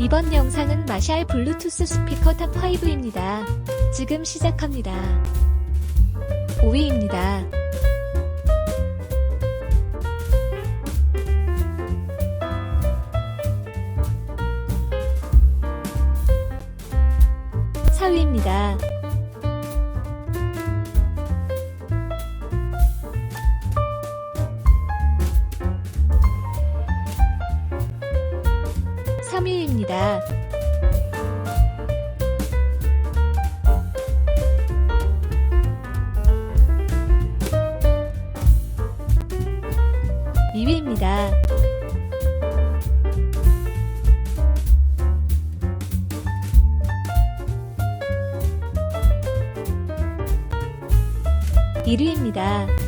이번 영상은 마샬 블루투스 스피커 탑 5입니다. 지금 시작합니다. 5위입니다. 사위입니다 3위입니다. 이위입니다 1위입니다.